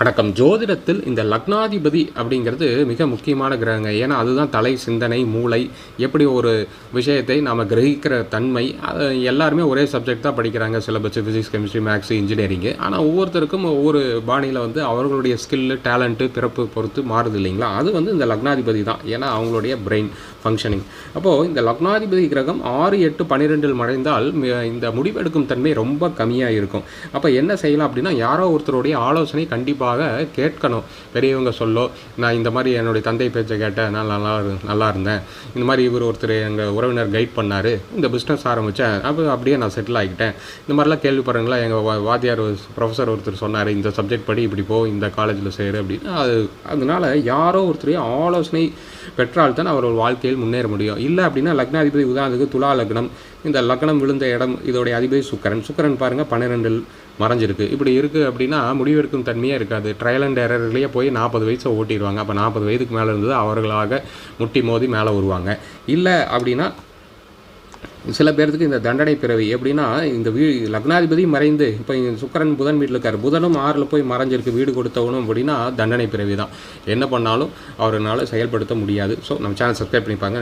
வணக்கம். ஜோதிடத்தில் இந்த லக்னாதிபதி அப்படிங்கிறது மிக முக்கியமான கிரகங்க. ஏன்னா அதுதான் தலை சிந்தனை மூளை. எப்படி ஒரு விஷயத்தை நாம் கிரகிக்கிற தன்மை எல்லாருமே ஒரே சப்ஜெக்ட் தான் படிக்கிறாங்க. சிலபஸ் ஃபிசிக்ஸ் கெமிஸ்ட்ரி மேக்ஸ் இன்ஜினியரிங்கு ஆனால் ஒவ்வொருத்தருக்கும் ஒவ்வொரு பாணியில் வந்து அவர்களுடைய ஸ்கில்லு டேலண்ட்டு பிறப்பு பொறுத்து மாறுது இல்லைங்களா? அது வந்து இந்த லக்னாதிபதி தான். ஏன்னா அவங்களுடைய பிரெயின் ஃபங்க்ஷனிங் அப்போது இந்த லக்னாதிபதி கிரகம் ஆறு எட்டு பன்னிரெண்டில் மறைந்தால் இந்த முடிவெடுக்கும் தன்மை ரொம்ப கம்மியாக இருக்கும். அப்போ என்ன செய்யலாம் அப்படின்னா யாரோ ஒருத்தருடைய ஆலோசனை கண்டிப்பாக கேட்கணும். பெரியவங்க சொல்லோ நான் இந்த மாதிரி என்னுடைய தந்தை பேச்சை கேட்டேன். நான் நல்லா இரு- நல்லா இருந்தேன். இந்த மாதிரி இவர் ஒருத்தர் எங்கள் உறவினர் கைட் பண்ணார். இந்த பிஸ்னஸ் ஆரம்பித்தேன் அப்போ அப்படியே நான் செட்டில் ஆகிட்டேன் இந்த மாதிரிலாம் கேள்விப்படுறங்களா? எங்கள் வாத்தியார் ப்ரொஃபஸர் ஒருத்தர் சொன்னார் இந்த சப்ஜெக்ட் படி இப்படி போ இந்த காலேஜில் சேரு அப்படின்னு. அது அதனால யாரோ ஒருத்தரையும் ஆலோசனை பெற்றால் தான் அவர்கள் வாழ்க்கையில் முன்னேற முடியும். இல்லை அப்படின்னா லக்னாதிபதி உதாரணத்துக்கு துலா லக்னம் இந்த லக்னம் விழுந்த இடம் இதோடைய அதிபதி சுக்கரன். சுக்கரன் பாருங்கள் பன்னிரெண்டில் மறைஞ்சிருக்கு. இப்படி இருக்குது அப்படின்னா முடிவெடுக்கும் தன்மையே இருக்காது. ட்ரையல் அண்ட் எரர்லேயே போய் நாற்பது வயசை ஓட்டிடுவாங்க. அப்போ நாற்பது வயதுக்கு மேலே இருந்தது அவர்களாக முட்டி மோதி மேலே வருவாங்க இல்லை அப்படின்னா சில பேர்த்துக்கு இந்த தண்டனை பிறவி. எப்படின்னா இந்த வீ லக்னாதிபதி மறைந்து இப்போ சுக்கரன் புதன் வீட்டில் இருக்கார். புதனும் ஆறில் போய் மறைஞ்சிருக்கு. வீடு கொடுத்தவனும் அப்படின்னா தண்டனை பிறவி தான் என்ன பண்ணாலும் அவரால் செயல்படுத்த முடியாது. ஸோ நம்ம சேனல் சப்ஸ்கிரைப் பண்ணிப்பாங்க.